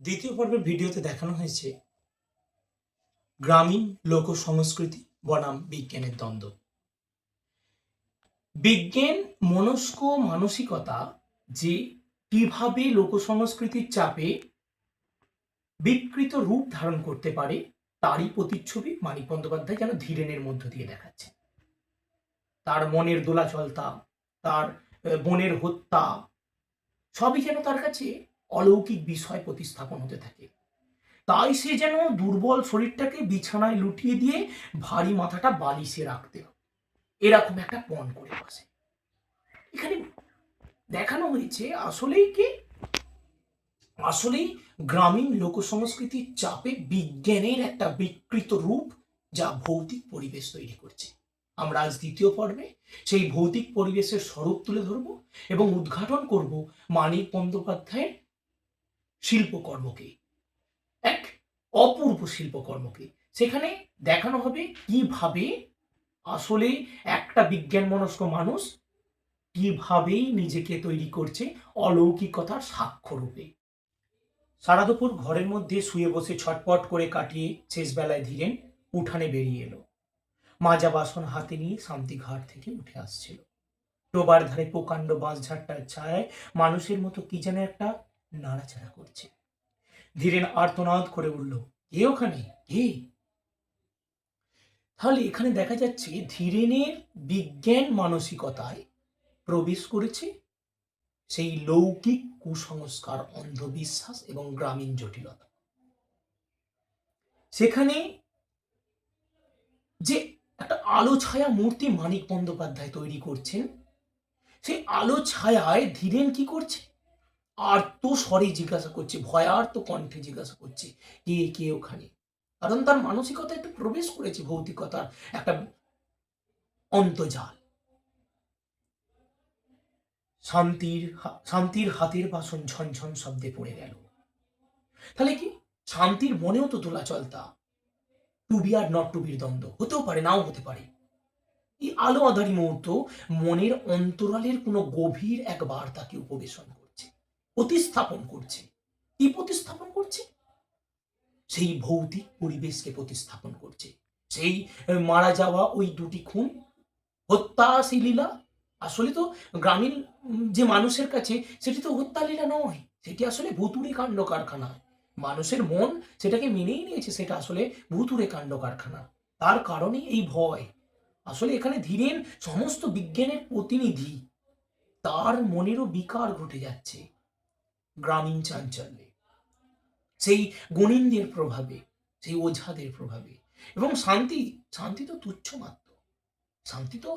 দ্বিতীয় পর্বের ভিডিওতে দেখানো হয়েছে গ্রামীণ লোক সংস্কৃতি, বনাম বিজ্ঞানের দ্বন্দ্ব। বিজ্ঞান, মনস্ক মানসিকতা যে কীভাবে লোক সংস্কৃতির চাপে বিকৃত রূপ ধারণ করতে পারে, তারই প্রতিচ্ছবি মানিক বন্দ্যোপাধ্যায় যেন ধীরেনের মধ্য দিয়ে দেখাচ্ছে। তার মনের দোলাচলতা, তার বোনের হত্যা, সবই যেন তার কাছে অলৌকিক বিষয় প্রতিস্থাপন হতে থাকে। তাই সে যেন দুর্বল শরীরটাকে বিছানায় লুটিয়ে দিয়ে ভারী মাথাটা বালিশে রাখতে এরকম একটা পণ করে বসে। এখানে দেখানো হয়েছে আসলেই কি? আসলেই গ্রামীণ লোক সংস্কৃতির চাপে বিজ্ঞানের একটা বিকৃত রূপ যা ভৌতিক পরিবেশ তৈরি করছে। আমরা আজ দ্বিতীয় পর্বে সেই ভৌতিক পরিবেশের স্বরূপ তুলে ধরব এবং উদ্ঘাটন করব মানিক বন্দ্যোপাধ্যায়ের শিল্পকর্মকে। এক অপূর্ব শিল্পকর্মকে। সেখানে দেখানো হবে কীভাবে আসলে একটা বিজ্ঞান মনস্ক মানুষ কিভাবেই নিজেকে তৈরি করছে অলৌকিকতার সাক্ষ্য রূপে। সারা দুপুর ঘরের মধ্যে শুয়ে বসে ছটপট করে কাটিয়ে শেষবেলায় ধীরেন উঠানে বেরিয়ে এলো। মাজা বাসন হাতে নিয়ে শান্তি ঘাট থেকে উঠে আসছিল। ডোবার ধারে প্রকাণ্ড বাঁশঝাড়টার ছায়ায় মানুষের মতো কি যেন একটা নাড়াচাড়া করছে। ধীরেন আর্তনাদ করে উঠল, এ ওখানে? এ? তাহলে এখানে দেখা যাচ্ছে ধীরেনের বিজ্ঞান মানসিকতায় প্রবেশ করেছে। সেই লৌকিক কুসংস্কার, অন্ধবিশ্বাস এবং গ্রামীণ জটিলতা। সেখানে যে একটা আলো ছায়া মূর্তি মানিক বন্দ্যোপাধ্যায় তৈরি করছেন, সেই আলো ছায়ায় ধীরেন কি করছে? আর্ত স্বরে জিজ্ঞাসা করছে, ভয়ার্ত কণ্ঠে জিজ্ঞাসা করছে, কে কে ওখানে? কারণ তার মানসিকতা একটু প্রবেশ করেছে ভৌতিকতার একটা অন্তজাল শান্তির শান্তির হাতের বাসন ঝনঝন শব্দে পড়ে গেল। তাহলে কি? শান্তির মনেও তো দোলাচলতা টুবি আর নট টুবির দ্বন্দ্ব, হতেও পারে, নাও হতে পারে। এই আলো আধারী মুহূর্ত মনের অন্তরালের কোনো গভীর এক বার্তাকে উপবেশন করছে প্রতিস্থাপন করছে। কি প্রতিস্থাপন করছে? সেই ভৌতিক পরিবেশকে প্রতিস্থাপন করছে। সেই মারা যাওয়া ওই দুটি খুন, হত্যা লীলা। আসলে তো গ্রামীণ যে মানুষের কাছে সেটি তো হত্যা লীলা নয়, সেটি আসলে ভুতুড়ে কাণ্ড কারখানা। মানুষের মন সেটাকে মেনেই নিয়েছে, সেটা আসলে ভুতুড়ে কাণ্ড কারখানা। তার কারণে এই ভয়। আসলে এখানে ধীরেন সমস্ত বিজ্ঞানের প্রতিনিধি, তার মনেরও বিকার ঘটে যাচ্ছে। গ্রামীণ চাঞ্চল্যে। সেই গণিনদের প্রভাবে, সেই ওঝাদের প্রভাবে। এবং শান্তি শান্তি তো তুচ্ছ মাত্র। শান্তি তো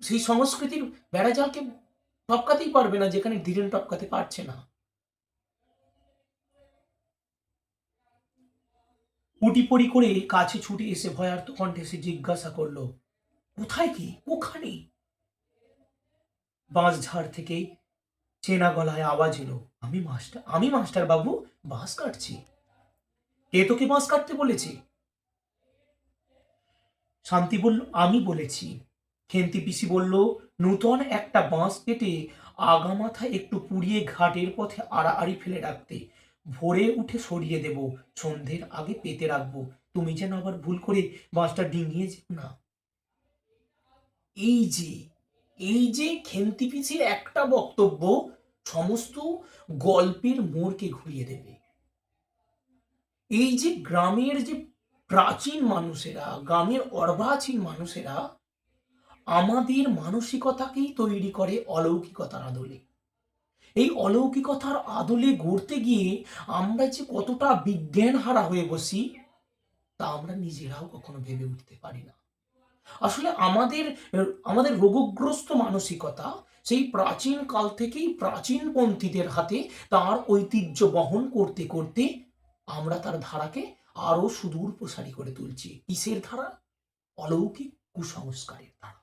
সেই সংস্কৃতির বেড়াজালকে টপকাতেই পারবে না, যেখানে ধীরেন টপকাতে পারছে না। উটি পড়ি করে কাছে ছুটে এসে ভয়ার্ত কণ্ঠে সে জিজ্ঞাসা করল, কোথায় কি? ওখানে বাঁশ ঝাড় থেকে চেনা গলায় আওয়াজ এলো, আমি মাস্টার আমি মাস্টার বাবু বাঁশ কাটছি। কে তোকে বাঁশ কাটতে বলেছে? শান্তি বলল, আমি বলেছি। খেন্তি পিসি বলল, নূতন একটা বাঁশ কেটে আগামাথায় একটু পুড়িয়ে ঘাটের পথে আড়াআড়ি ফেলে রাখতে। ভোরে উঠে সরিয়ে দেব, সন্ধ্যের আগে পেতে রাখব। তুমি যেন আবার ভুল করে বাঁশটা ডিঙিয়ে যেও না। এই যে এই যে খেন্তি পিসির একটা বক্তব্য সমস্ত গল্পের মোড়কে ঘুরিয়ে দেবে। এই যে গ্রামের যে প্রাচীন মানুষেরা, গ্রামের অর্বাচীন মানুষেরা, আমাদের মানসিকতাকেই তৈরি করে অলৌকিকতার আদলে। এই অলৌকিকতার আদলে গড়তে গিয়ে আমরা যে কতটা বিজ্ঞান হারা হয়ে বসি, তা আমরা নিজেরাও কখনো ভেবে উঠতে পারি না। আসলে আমাদের আমাদের রোগগ্রস্ত মানসিকতা সেই প্রাচীন কাল থেকেই প্রাচীন পন্থীদের হাতে তার ঐতিহ্য বহন করতে করতে আমরা তার ধারাকে আরও সুদূর প্রসারী করে তুলছি। কিসের ধারা? অলৌকিক কুসংস্কারের ধারা।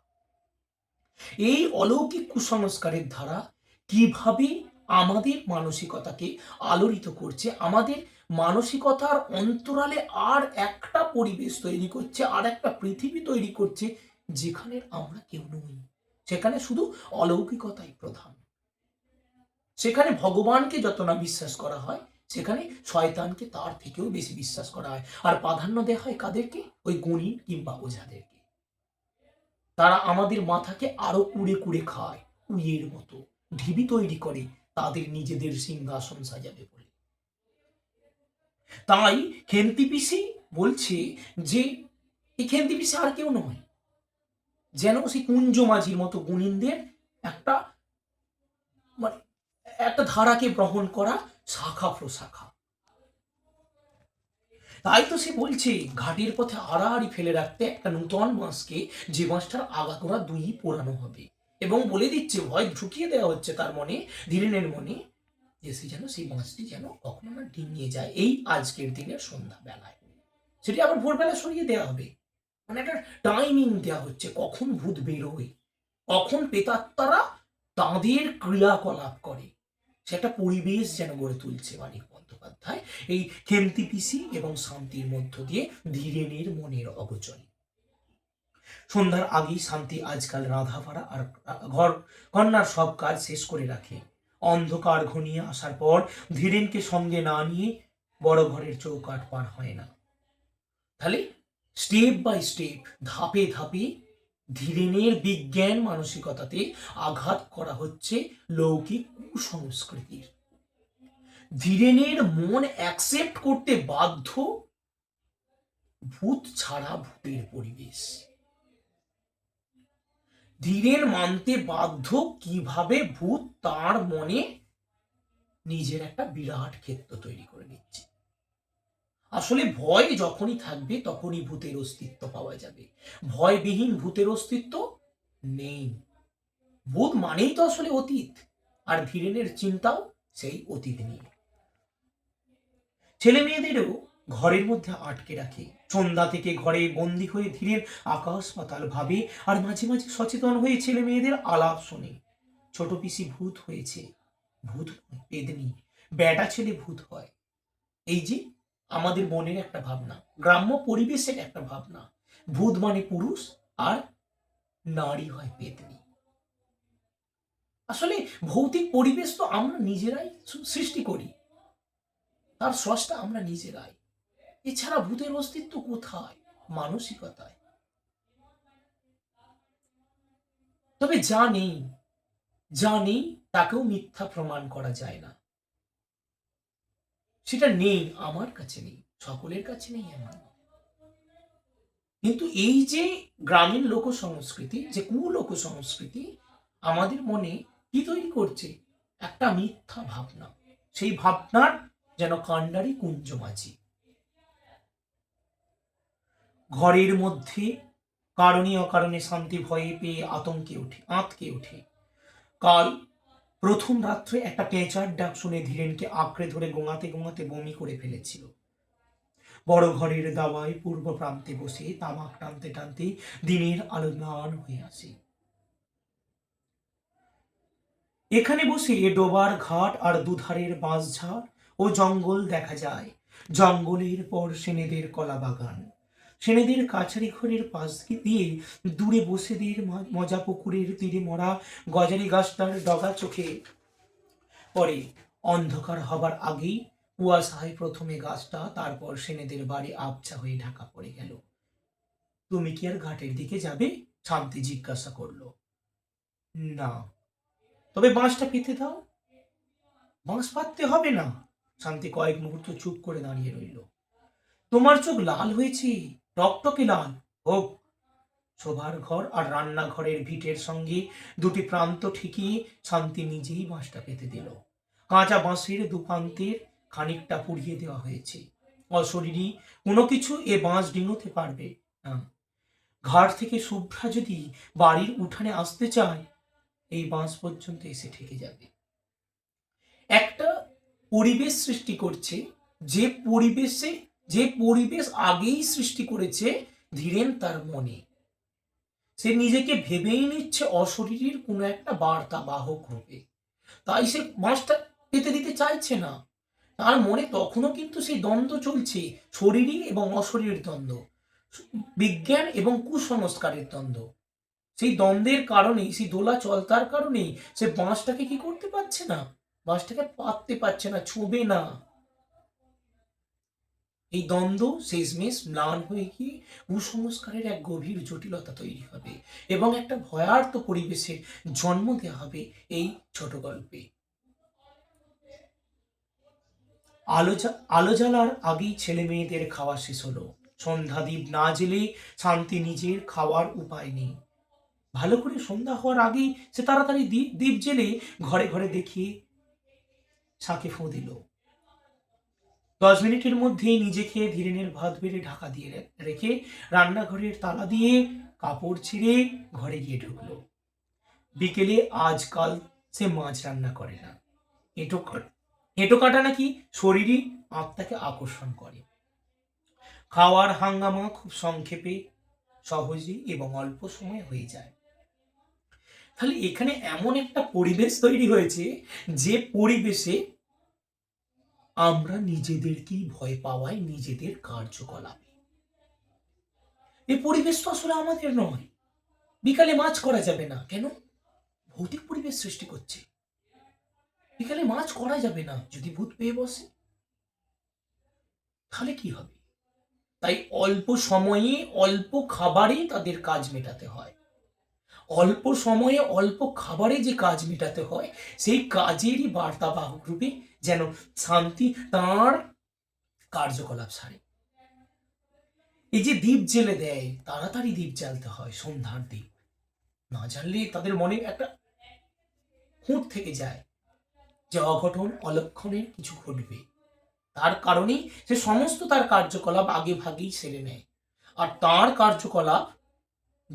এই অলৌকিক কুসংস্কারের ধারা কীভাবে আমাদের মানসিকতাকে আলোড়িত করছে, আমাদের মানসিকতার অন্তরালে আর একটা পরিবেশ তৈরি করছে, আর একটা পৃথিবী তৈরি করছে, যেখানে আমরা কেউ নই। সেখানে শুধু অলৌকিকতাই প্রধান। সেখানে ভগবানকে যত না বিশ্বাস করা হয়, সেখানে শয়তানকে তার থেকেও বেশি বিশ্বাস করা হয়। আর প্রাধান্য দেওয়া হয় কাদেরকে? ওই গুণী কিংবা ওঝাদেরকে। তারা আমাদের মাথাকে আরও কুড়ে কুড়ে খায় উইয়ের মতো। ঢিবি তৈরি করে, তাদের নিজেদের সিংহাসন সাজাবে তাই খেন্তি পিসি বলছে যে, এই খেন্তি পিসি আর কেউ নয়। যেন সেই কুঞ্জ মাঝির মতো গুণিনদের একটা মানে একটা ধারাকে গ্রহণ করা শাখা প্রশাখা। তাই তো সে বলছে, ঘাটের পথে আড়াআড়ি ফেলে রাখতে একটা নূতন বাঁশকে যে বাঁশটার আগাগোড়া দুই পোড়ানো হবে। এবং বলে দিচ্ছে, ভয় ঢুকিয়ে দেওয়া হচ্ছে তার মনে, ধীরেনের মনে। যে যেন সেই বাঁশটি যেন কখনো না ডিঙিয়ে যায় এই আজকের দিনের সন্ধ্যা বেলায় সেটি আবার ভোরবেলা সরিয়ে দেওয়া হবে। মানে একটা টাইমিং দেওয়া হচ্ছে, কখন ভূত বেরোয়, কখন পেতাত্তারা তাঁদের ক্রিয়াকলাপ করে। সে একটা পরিবেশ যেন গড়ে তুলছে মানিক বন্দ্যোপাধ্যায়, এই খেমতি পিসি এবং শান্তির মধ্য দিয়ে ধীরেনের মনের অগোচরে। সন্ধ্যার আগেই শান্তি আজকাল রাধাপাড়া আর ঘর, কন্যার সব কাজ শেষ করে রাখে। অন্ধকার ঘনিয়ে আসার পর ধীরেনকে সঙ্গে না নিয়ে বড় ঘরের চৌকাট পার হয় না। তাহলে স্টেপ বাই স্টেপ, ধাপে ধাপে ধীরেনের বিজ্ঞান মানসিকতাতে আঘাত করা হচ্ছে লৌকিক কুসংস্কৃতির। ধীরেনের মন অ্যাকসেপ্ট করতে বাধ্য ভূত ছাড়া ভূতের পরিবেশ। ধীরেন মানতে বাধ্য কীভাবে ভূত তার মনে নিজের একটা বিরাট ক্ষেত্র তৈরি করে নিচ্ছে? আসলে ভয় যখনই থাকবে, তখনই ভূতের অস্তিত্ব পাওয়া যাবে। ভয়বিহীন ভূতের অস্তিত্ব নেই। ভূত মানেই তো আসলে অতীত, আর ধীরেনের চিন্তাও সেই অতীত নিয়ে। ছেলে মেয়েদেরও ঘরের মধ্যে আটকে রাখে সন্ধ্যা থেকে ঘরে বন্দি হয়ে ধীরের আকাশ পাতাল ভাবে, আর মাঝে মাঝে সচেতন হয়ে ছেলে মেয়েদের আলাপ শোনে। ছোট পিসি ভূত হয়েছে, ভূত পেদনি বেটা ছেলে ভূত হয়। এই যে, আমাদের মনের একটা ভাবনা, গ্রাম্য পরিবেশের একটা ভাবনা। ভূত মানে পুরুষ, আর নারী হয় পেতনি আসলে ভৌতিক পরিবেশ তো আমরা নিজেরাই সৃষ্টি করি। তার স্রষ্টা আমরা নিজেরাই। এছাড়া ভূতের অস্তিত্ব কোথায়? মানসিকতায়। তবে যা নেই তাকেও মিথ্যা প্রমাণ করা যায় না। সেটা নেই, আমার কাছে নেই, সকলের কাছে নেই এমন। কিন্তু এই যে গ্রামীণ লোক সংস্কৃতি যে কুলোক সংস্কৃতি আমাদের মনে কি তৈরি করছে? একটা মিথ্যা ভাবনা। সেই ভাবনার যেন কাণ্ডারি কুঞ্জ মাঝি ঘরের মধ্যে কারণে অকারণে শান্তি ভয়ে পেয়ে আতঙ্কে ওঠে আঁতকে ওঠে কাল প্রথম রাত্রে একটা পেঁচার ডাক শুনে ধীরেনকে আঁকড়ে ধরে গোঙাতে গোঙাতে বমি করে ফেলেছিল। বড় ঘরের দাওয়ায় পূর্ব প্রান্তে বসে তামাক টানতে টানতে দিনের আলো ম্লান হয়ে আসে। এখানে বসে ডোবার ঘাট আর দুধারের বাঁশঝাড় ও জঙ্গল দেখা যায়। জঙ্গলের পর সেনেদের কলা বাগান সেনেদের কাছারি ঘরের পাশ দিয়ে দূরে বসে দিয়ে মজা পুকুরের তীরে মরা গজারি গাছটার ডগা চোখে পরে অন্ধকার হবার আগেই কুয়াশায় প্রথমে গাছটা তারপর সেনেদের বাড়ি আবছা হয়ে ঢাকা পড়ে গেল। তুমি কি আর ঘাটের দিকে যাবে? শান্তি জিজ্ঞাসা করল। না। তবে বাঁশটা পেতে দাও। বাঁশ পাততে হবে না। শান্তি কয়েক মুহূর্ত চুপ করে দাঁড়িয়ে রইল। তোমার চোখ লাল হয়েছে। টকটকে লাল। হোক শোভার ঘর আর রান্নাঘরের ভিটের সঙ্গে দুটি প্রান্ত ঠেকিয়ে শান্তি নিজেই বাঁশটা পেতে দিল। কাঁচা বাঁশের দুপান্তের খানিকটা পুড়িয়ে দেওয়া হয়েছে। অশরীরী কোনো কিছু এ বাঁশ ডিঙোতে পারবে না। ঘাট থেকে শুভ্রা যদি বাড়ির উঠানে আসতে চায়, এই বাঁশ পর্যন্ত এসে ঠেকে যাবে। একটা পরিবেশ সৃষ্টি করছে, যে পরিবেশে যে পরিবেশ আগেই সৃষ্টি করেছে ধীরেন তার মনে। সে নিজেকে ভেবেই নিচ্ছে অশরীরীর কোনো একটা বার্তা বাহক রূপে। তাই সে বাঁশটা পেতে দিতে চাইছে না। তার মনে তখনও কিন্তু সেই দ্বন্দ্ব চলছে শরীরী এবং অশরীর দ্বন্দ্ব, বিজ্ঞান এবং কুসংস্কারের দ্বন্দ্ব। সেই দ্বন্দ্বের কারণেই, সেই দোলা চলতার কারণেই সে বাঁশটাকে কি করতে পারছে না? বাঁশটাকে পাততে পারছে না, ছুবে না। এই দ্বন্দ্ব, শেষমেশ ম্লান হয়ে গিয়ে কুসংস্কারের এক গভীর জটিলতা তৈরি হবে এবং একটা ভয়ার্থ পরিবেশে জন্ম দেওয়া হবে এই ছোট গল্পে। আলো আলো জ্বালার আগেই ছেলে মেয়েদের খাওয়া শেষ হলো। সন্ধ্যা দ্বীপ না জেলে শান্তি নিজের খাওয়ার উপায় নেই। ভালো করে সন্ধ্যা হওয়ার আগেই সে তাড়াতাড়ি দ্বীপ দ্বীপ জেলে ঘরে ঘরে দেখিয়ে শাকে ফোঁ দিল। দশ মিনিটের মধ্যেই নিজেকে ধীরেনের ভাত বেড়ে ঢাকা দিয়ে রেখে রান্নাঘরের তালা দিয়ে কাপড় ছিঁড়ে ঘরে গিয়ে ঢুকলো। বিকেলে আজকাল সে মাছ রান্না করে না। এঁটো এঁটো কাটা নাকি শরীরই আত্মাকে আকর্ষণ করে। খাওয়ার হাঙ্গামা খুব সংক্ষেপে, সহজে এবং অল্প সময়ে হয়ে যায়। তাহলে এখানে এমন একটা পরিবেশ তৈরি হয়েছে যে পরিবেশে আমরা নিজেদেরকেই ভয় পাওয়াই নিজেদের কার্যকলাপে। এই পরিবেশ তো আসলে আমাদের নয়। বিকালে মাছ করা যাবে না, কেন? ভৌতিক পরিবেশ সৃষ্টি করছে। বিকালে মাছ করা যাবে না, যদি ভূত পেয়ে বসে। তাহলে কি হবে? তাই অল্প সময়ে অল্প খাবারে তাদের কাজ মেটাতে হয়। অল্প সময়ে অল্প খাবারে যে কাজ মেটাতে হয়, সেই কাজেরই বার্তাবাহক রূপে যেন শান্তি তার কার্যকলাপ সারে এই যে দ্বীপ জেলে দেয়, তাড়াতাড়ি দ্বীপ জ্বালতে হয় সন্ধ্যার দ্বীপ না জানলে তাদের মনে একটা খুঁত থেকে যায় যে অঘটন, অলক্ষণের কিছু ঘটবে। তার কারণেই সে সমস্ত তার কার্যকলাপ আগে ভাগেই সেরে নেয় আর তার কার্যকলাপ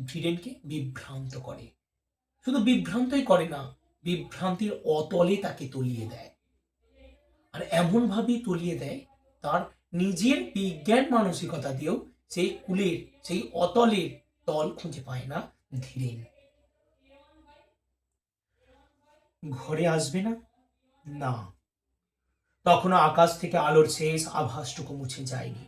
ধীরেনকে বিভ্রান্ত করে। শুধু বিভ্রান্তই করে না, বিভ্রান্তির অতলে তাকে তলিয়ে দেয়। আর এমনভাবেই তলিয়ে দেয় তার নিজের বিজ্ঞান মানসিকতা দিয়েও সেই কুলের, সেই অতলের তল খুঁজে পায় না ধীরেন ঘরে আসবে না? না। তখনও আকাশ থেকে আলোর শেষ আভাসটুকু মুছে যায়নি।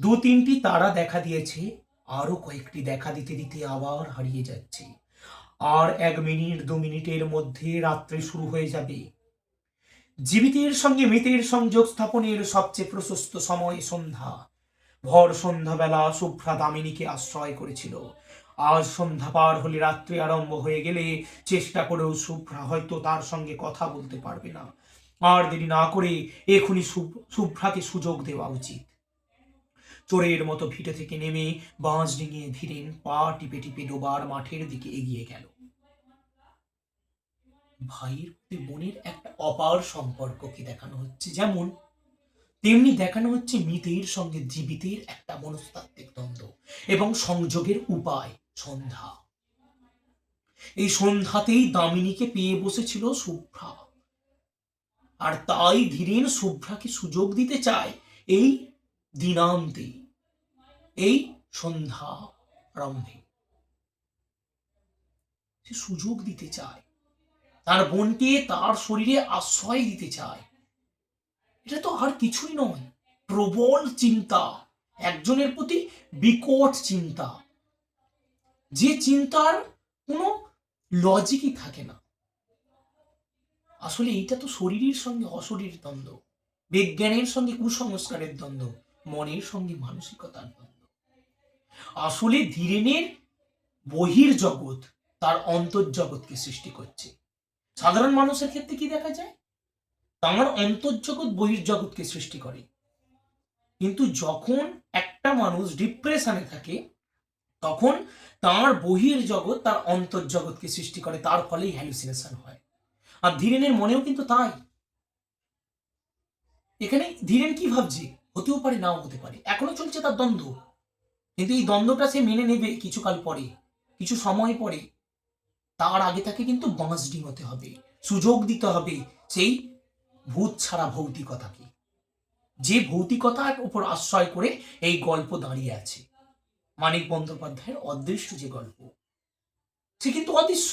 দু তিনটি তারা দেখা দিয়েছে আরও কয়েকটি দেখা দিতে দিতে আবার হারিয়ে যাচ্ছে। আর এক মিনিট, দু মিনিটের মধ্যে রাত্রি শুরু হয়ে যাবে। জীবিতের সঙ্গে মৃতের সংযোগ স্থাপনের সবচেয়ে প্রশস্ত সময় সন্ধ্যা। ভর সন্ধ্যাবেলা শুভ্রা দামিনীকে আশ্রয় করেছিল। আজ সন্ধ্যা পার হলে রাত্রি আরম্ভ হয়ে গেলে চেষ্টা করেও শুভ্রা হয়তো তার সঙ্গে কথা বলতে পারবে না। আর দেরি না করে এখনই শুভ- শুভ্রাকে সুযোগ দেওয়া উচিত। চোরের মতো ভিটে থেকে নেমে বাঁশ ডিঙিয়ে ধীরেন পা টিপে টিপে ডোবার মাঠের দিকে এগিয়ে গেল। ভাইয়ের প্রতি বোনের একটা অপার সম্পর্ককে দেখানো হচ্ছে। যেমন, তেমনি দেখানো হচ্ছে মৃতের সঙ্গে জীবিতের একটা মনস্তাত্ত্বিক দ্বন্দ্ব এবং সংযোগের উপায়, সন্ধ্যা। এই সন্ধ্যাতেই দামিনীকে পেয়ে বসেছিল শুভ্রা। আর তাই ধীরেন শুভ্রাকে সুযোগ দিতে চায় এই দিনান্তে, এই সন্ধ্যা আরম্ভে। সে সুযোগ দিতে চায়। তার বোনকে তার শরীরে আশ্রয় দিতে চায়। এটা তো আর কিছুই নয়। প্রবল চিন্তা, একজনের প্রতি বিকট চিন্তা। যে চিন্তার কোনো লজিকই থাকে না। আসলে এইটা তো শরীরের সঙ্গে অশরীর দ্বন্দ্ব, বিজ্ঞানের সঙ্গে কুসংস্কারের দ্বন্দ্ব, মনের সঙ্গে মানসিকতার দ্বন্দ্ব। আসলে ধীরেনের বহির জগৎ তার অন্তর্জগৎকে সৃষ্টি করছে। সাধারণ মানুষের ক্ষেত্রে কি দেখা যায়? তার অন্তর্জগৎ বহির্জগৎকে সৃষ্টি করে। কিন্তু যখন একটা মানুষ ডিপ্রেশনে থাকে, তখন তার বহির জগৎ তার অন্তর্জগৎকে সৃষ্টি করে, তার ফলেই হ্যালুসিনেশন হয়। আর ধীরেনের মনেও কিন্তু তাই। এখানে ধীরেন কি ভাবছে? হতেও পারে, নাও হতে পারে। এখনও চলছে তার দ্বন্দ্ব। কিন্তু এই দ্বন্দ্বটা সে মেনে নেবে কিছুকাল পরে, কিছু সময় পরে। তার আগে তাকে কিন্তু বাঁশ ডিঙোতে হবে, সুযোগ দিতে হবে সেই ভূত ছাড়া ভৌতিকতাকে। যে ভৌতিকতার উপর আশ্রয় করে এই গল্প দাঁড়িয়ে আছে। মানিক বন্দ্যোপাধ্যায়ের অদৃশ্য যে গল্প, সে কিন্তু অদৃশ্য।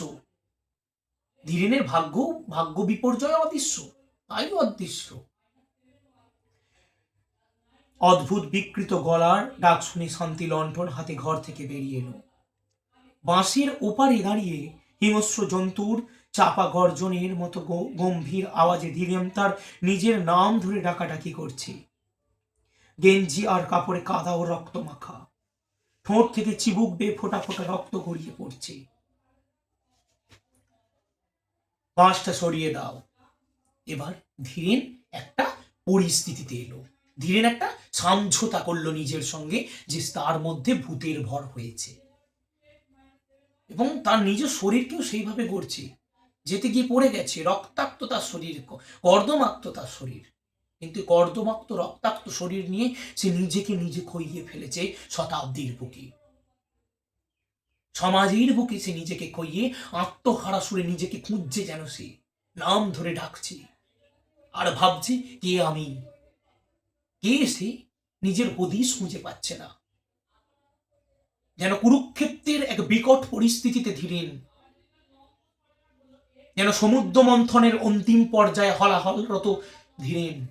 ধীরেনের ভাগ্য ভাগ্য বিপর্যয় অদৃশ্য, তাই অদৃশ্য। অদ্ভুত বিকৃত গলার ডাক শুনে শান্তি লণ্ঠন হাতে ঘর থেকে বেরিয়ে এলো। বাঁশের ওপারে দাঁড়িয়ে হিংস্র জন্তুর চাপা গর্জনের মতো গম্ভীর আওয়াজে ধীরেন তার নিজের নাম ধরে ডাকাডাকি করছে। গেঞ্জি আর কাপড়ে কাদা ও রক্ত মাখা। ঠোঁট থেকে চিবুক বেয়ে ফোটা ফোটা রক্ত গড়িয়ে পড়ছে। বাঁশটা সরিয়ে দাও। এবার ধীরেন একটা পরিস্থিতিতে এলো। ধীরেন একটা সমঝোতা করল নিজের সঙ্গে, যে তার মধ্যে ভূতের ভর হয়েছে। এবং তার নিজ শরীরকেও সেইভাবে গড়ছে, যেতে গিয়ে পড়ে গেছে, রক্তাক্ত তার শরীর, কর্দমাক্ত তার শরীর। কিন্তু কর্দমাক্ত, রক্তাক্ত শরীর নিয়ে সে নিজেকে নিজে খইয়ে ফেলেছে শতাব্দীর বুকে। সমাজের বুকে সে নিজেকে খইয়ে আত্মহারা সুরে নিজেকে খুঁজছে যেন সে, নাম ধরে ডাকছে। আর ভাবছে, কে আমি? কে সে? নিজের হদিস খুঁজে পাচ্ছে না। যেন কুরুক্ষেত্রের এক বিকট পরিস্থিতিতে ধীরেন। যেন সমুদ্র মন্থনের অন্তিম পর্যায়ে হলাহলরত ধীরেন।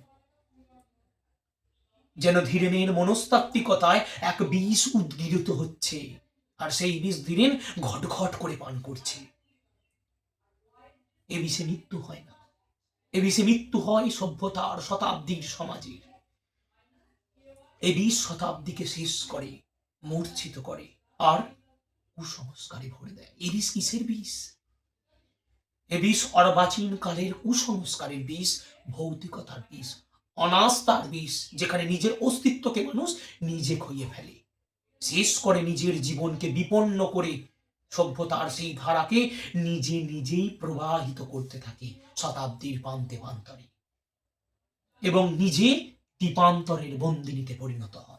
যেন ধীরেনের মনস্তাত্ত্বিকতায় এক বিষ উদ্গীরিত হচ্ছে, আর সেই বিষ ধীরেন ঘট ঘট করে পান করছে। এ বিষে মৃত্যু হয় না। এ বিষে মৃত্যু হয় সভ্যতার শতাব্দীর সমাজের। এ বিশ শতাব্দীকে শেষ করে, মূর্ছিত করে। আর কুসংস্কারে ভরে দেয়। এ বিষ কিসের বিষ? এ বিষ অর্বাচীন কালের কুসংস্কারের বিষ, ভৌতিকতার বিষ অনাস্থার বিষ, যেখানে নিজের অস্তিত্বকে মানুষ নিজে খইয়ে ফেলে। শেষ করে নিজের জীবনকে বিপন্ন করে সভ্যতার সেই ধারাকে নিজে নিজেই প্রবাহিত করতে থাকে শতাব্দীর পান্তে পান্তরে এবং নিজে দীপান্তরের বন্দিনীতে পরিণত হয়।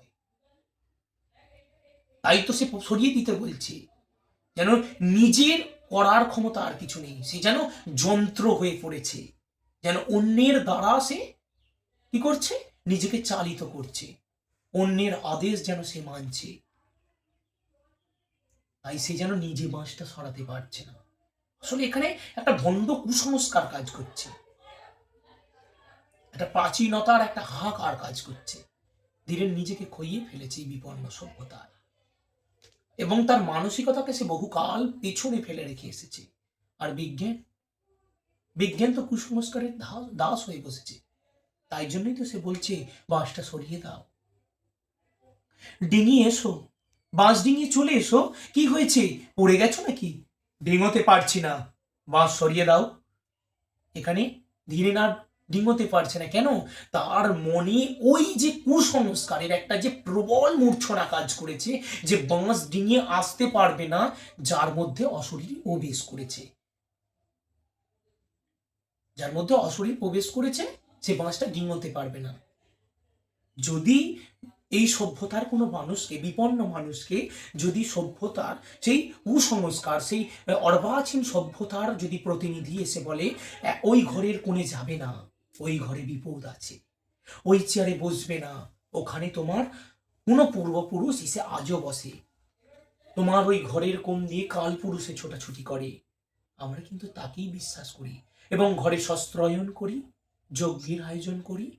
তাই তো সে সরিয়ে দিতে বলছে। যেন নিজের করার ক্ষমতা আর কিছু নেই। সে যেন যন্ত্র হয়ে পড়েছে। যেন অন্যের দ্বারা সে কি করছে? নিজেকে চালিত করছে। অন্যের আদেশ যেন সে মানছে। তাই সে যেন নিজে বাঁশটা সরাতে পারছে না। আসলে এখানে একটা ভণ্ড কুসংস্কার কাজ করছে। একটা প্রাচীনতার একটা হাহাকার কাজ করছে। ধীরে নিজেকে খইয়ে ফেলেছে এই বিপন্ন সভ্যতায় এবং তার মানসিকতাকে সে বহুকাল পেছনে ফেলে রেখে এসেছে। আর বিজ্ঞান? বিজ্ঞান তো কুসংস্কারের দাস হয়ে বসেছে। তাই জন্যই তো সে বলছে, বাঁশটা সরিয়ে দাও। ডিঙি এসো। বাঁশ ডিঙিয়ে চলে এসো। কি হয়েছে? পড়ে গেছো নাকি? ডিঙোতে পারছি না। বাঁশ সরিয়ে দাও। এখানে ধীরে না ডিঙোতে পারছে না। কেন? তার মনে ওই যে কুসংস্কারের একটা যে প্রবল মূর্ছনা কাজ করেছে যে বাঁশ ডিঙিয়ে আসতে পারবে না, যার মধ্যে অশরীর প্রবেশ করেছে। যার মধ্যে অশরীর প্রবেশ করেছে, সে বাঁশটা ডিঙোতে পারবে না। যদি এই সভ্যতার কোনো মানুষকে, বিপন্ন মানুষকে, যদি সভ্যতার সেই কুসংস্কার, সেই অর্বাচীন সভ্যতার যদি প্রতিনিধি এসে বলে ওই ঘরের কোণে যাবে না। ওই ঘরে বিপদ আছে। ওই চেয়ারে বসবে না। ওখানে তোমার কোনো পূর্বপুরুষ এসে আজও বসে। তোমার ওই ঘরের কোন দিয়ে কাল পুরুষে ছোটাছুটি করে। আমরা কিন্তু তাকেই বিশ্বাস করি এবং ঘরে শস্ত্রায়ন করি, যজ্ঞের আয়োজন করি।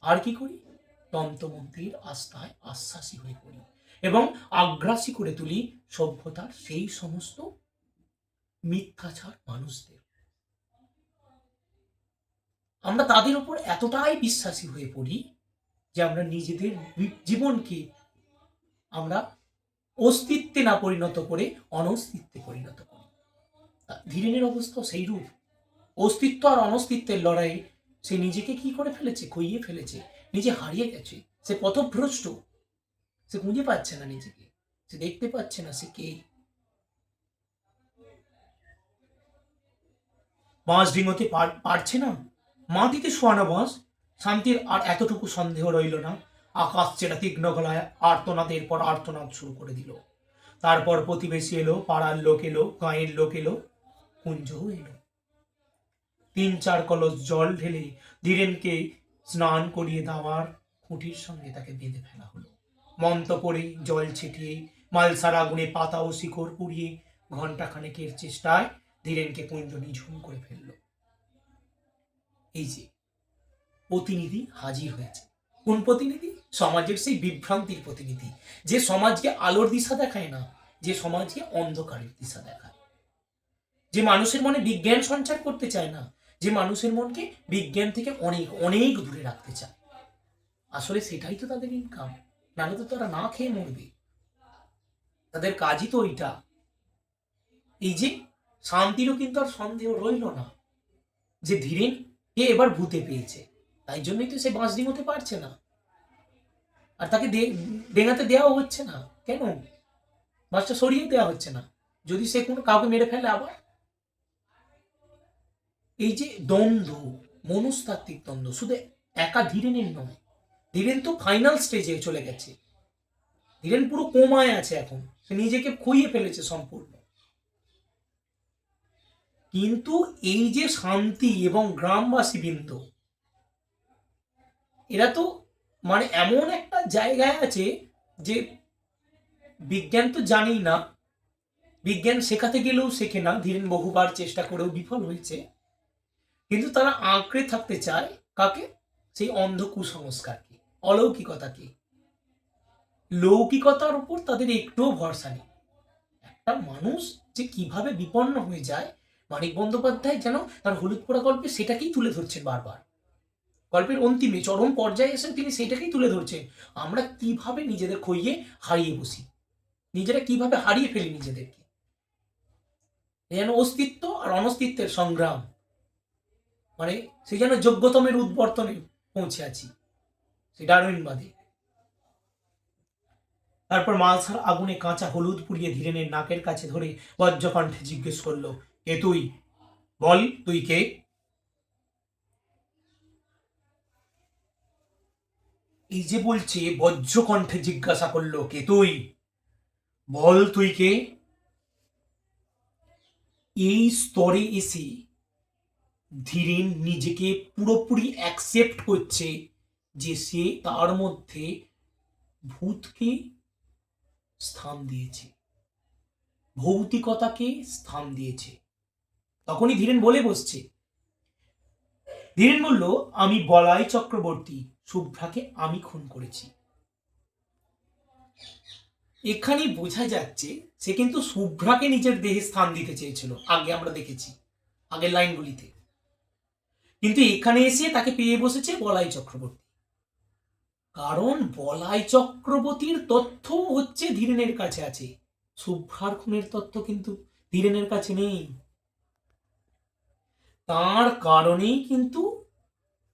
আর কি করি? তন্ত্রমন্ত্রীর আস্থায় আশ্বাসী হয়ে পড়ি এবং আগ্রাসী করে তুলি সভ্যতার সেই সমস্ত মিথ্যাচার মানুষদের। আমরা তাদের উপর এতটাই বিশ্বাসী হয়ে পড়ি যে আমরা নিজেদের জীবনকে আমরা অস্তিত্বে না পরিণত করে অনস্তিত্বে পরিণত করি। ধীরেনের অবস্থা সেই রূপ অস্তিত্ব আর অনস্তিত্বের লড়াই, সে নিজেকে কি করে ফেলেছে, খইয়ে ফেলেছে, নিজে হারিয়ে গেছে, সে পথভ্রষ্ট, সে খুঁজে পাচ্ছে না নিজেকে, সে দেখতে পাচ্ছে না সে কে। বাঁশ ডিঙোতে পার- পারছে না? মাটিতে শোয়ানো বাঁশ শান্তির আর এতটুকু সন্দেহ রইল না। আকাশ চেরা তীক্ষ্ণ গলায় আর্তনাদের পর আর্তনাদ শুরু করে দিল। তারপর প্রতিবেশী এলো, পাড়ার লোক এলো, গাঁয়ের লোক এলো, কুঞ্জও এলো। তিন চার কলস জল ঢেলে ধীরেনকে স্নান করিয়ে দেওয়ার খুঁটির সঙ্গে তাকে বেঁধে ফেলা হলো। মন্ত পড়ে, জল ছিটিয়ে, মালসার আগুনে পাতা ও শিকড় পুড়িয়ে ঘণ্টা খানেকের চেষ্টায় ধীরেনকে কুঞ্জ নিঝুম করে ফেলল। এই যে, প্রতিনিধি হাজির হয়েছে। কোন প্রতিনিধি? সমাজের সেই বিভ্রান্তির প্রতিনিধি। যে সমাজকে আলোর দিশা দেখায় না, যে সমাজকে অন্ধকারের দিশা দেখায়। যে মানুষের মনে বিজ্ঞান সঞ্চার করতে চায় না, যে মানুষের মনকে বিজ্ঞান থেকে অনেক অনেক দূরে রাখতে চায়। আসলে সেটাই তো তাদের ইনকাম নাহলে তো তারা না খেয়ে মরবে। তাদের কাজই তো ওইটা এই যে শান্তিরও কিন্তু আর সন্দেহ রইল না। যে ধীরেন কে এবার ভূতে পেয়েছে। তাই জন্যই তো সে বাঁশ ডিঙোতে পারছে না। আর তাকে ডেঙাতে দেওয়া হচ্ছে না। কেন? বাঁশটা সরিয়ে দেওয়া হচ্ছে না। যদি সে কোনো কাউকে মেরে ফেলে আবার? এই যে দ্বন্দ্ব, মনস্তাত্ত্বিক দ্বন্দ্ব, শুধু একা ধীরেনের নয়, ধীরেন তো ফাইনাল স্টেজে চলে গেছে। ধীরেন পুরো কোমায় আছে এখন। সে নিজেকে খুইয়ে ফেলেছে সম্পূর্ণ। কিন্তু এই যে শান্তি এবং গ্রামবাসী বৃন্দ, এরা তো মানে এমন একটা জায়গায় আছে যে বিজ্ঞান তো জানেই না, বিজ্ঞান শেখাতে গেলেও শেখে না, ধীরেন বহুবার চেষ্টা করেও বিফল হয়েছে। কিন্তু তারা আঁকড়ে থাকতে চায় কাকে? সেই অন্ধ কুসংস্কারকে অলৌকিকতাকে। লৌকিকতার উপর তাদের একটুও ভরসা নেই। একটা মানুষ যে কীভাবে বিপন্ন হয়ে যায় মানিক বন্দ্যোপাধ্যায় যেন তার হলুদ পোড়া গল্পে সেটাকেই তুলে ধরছেন বারবার। গল্পের অন্তিমে চরম পর্যায়ে এসে তিনি সেটাকেই তুলে ধরছেন। আমরা কীভাবে নিজেদের খইয়ে হারিয়ে বসি? নিজেরা কীভাবে হারিয়ে ফেলি নিজেদেরকে? যেন অস্তিত্ব আর অনস্তিত্বের সংগ্রাম। মানে সে যেন যোগ্যতমের উদ্বর্তনে পৌঁছে আছি। সে ডারউইনবাদী। তারপর মালসার আগুনে কাঁচা হলুদ পুড়িয়ে ধীরেনের নাকের কাছে ধরে বজ্রকণ্ঠে জিজ্ঞেস করল কে তুই। বল, তুই কে? এই যে বলছে বজ্র কণ্ঠে জিজ্ঞাসা করল, কে তুই? বল, তুই কে? এই স্তরে এসে ধীরেন নিজেকে পুরোপুরি অ্যাকসেপ্ট করছে যে সে তার মধ্যে ভূতকে স্থান দিয়েছে। ভৌতিকতাকে স্থান দিয়েছে। তখনই ধীরেন বলে বসছে। ধীরেন বলল, আমি বলাই চক্রবর্তী শুভ্রাকে আমি খুন করেছি। এখানে বোঝা যাচ্ছে, সে কিন্তু শুভ্রাকে নিজের দেহে স্থান দিতে চেয়েছিল। আগে আমরা দেখেছি, আগের লাইনগুলিতে। কিন্তু এখানে এসে তাকে পেয়ে বসেছে বলাই চক্রবর্তী। কারণ বলাই চক্রবর্তীর তথ্য হচ্ছে ধীরেনের কাছে আছে। শুভ্রার খুনের তথ্য কিন্তু ধীরেনের কাছে নেই। তার কারণেই কিন্তু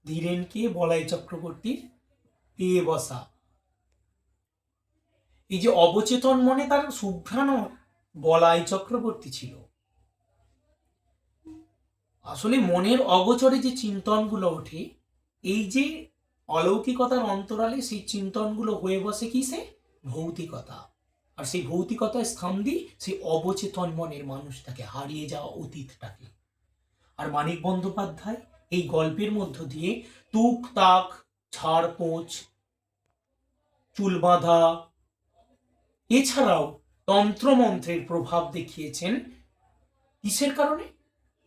ধীরেনকে বলাই চক্রবর্তীর পেয়ে বসা। এই যে অবচেতন মনে তার শুভ্রা নয় বলাই চক্রবর্তী ছিল। আসলে মনের অগোচরে যে চিন্তনগুলো ওঠে, এই যে অলৌকিকতার অন্তরালে সেই চিন্তনগুলো হয়ে বসে কি সে? ভৌতিকতা। আর সেই ভৌতিকতায় স্থান দিই সেই অবচেতন মনের মানুষটাকে হারিয়ে যাওয়া অতীতটাকে। মানিক বন্দ্যোপাধ্যায় এই গল্পের মধ্য দিয়ে তুক তাক, ছাড় পোঁচ, চুল বাঁধা, এছাড়াও তন্ত্রমন্ত্রের প্রভাব দেখিয়েছেন। কিসের কারণে?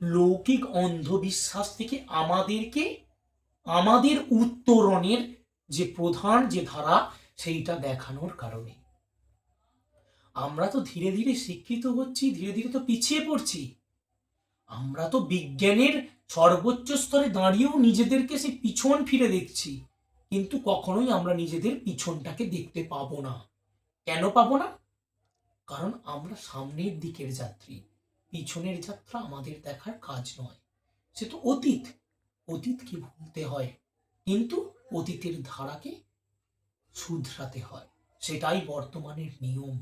লৌকিক অন্ধবিশ্বাস থেকে আমাদেরকে, আমাদের উত্তরণের যে প্রধান যে ধারা, সেইটা দেখানোর কারণে। আমরা তো ধীরে ধীরে শিক্ষিত হচ্ছি, ধীরে ধীরে তো পিছিয়ে পড়ছি। আমরা তো বিজ্ঞানের সর্বোচ্চ স্তরে দাঁড়িয়েও নিজেদেরকে সে পিছন ফিরে দেখছি। কিন্তু কখনোই আমরা নিজেদের পিছনটাকে দেখতে পাবো না। কেন পাবো না? কারণ আমরা সামনের দিকের যাত্রী। পিছনের যাত্রা আমাদের দেখার কাজ নয়। সে তো অতীত। অতীতকে ভুলতে হয়। কিন্তু অতীতের ধারাকে শুধরাতে হয়। সেটাই বর্তমানের নিয়ম।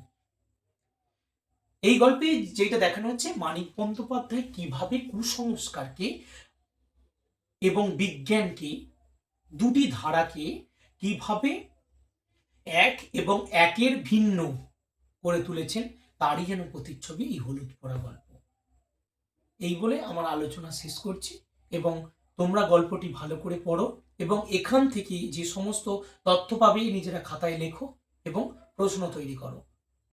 এই গল্পে যেটা দেখানো হচ্ছে, মানিক বন্দ্যোপাধ্যায় কীভাবে কুসংস্কারকে এবং বিজ্ঞানকে, দুটি ধারাকে কীভাবে এক এবং একের ভিন্ন করে তুলেছেন, তারই যেন প্রতিচ্ছবি এই হলুদ পড়া গল্প। এই বলে আমার আলোচনা শেষ করছি এবং তোমরা গল্পটি ভালো করে পড়ো এবং এখান থেকে যে সমস্ত তথ্য পাবে, নিজেরা খাতায় লেখো এবং প্রশ্ন তৈরি করো।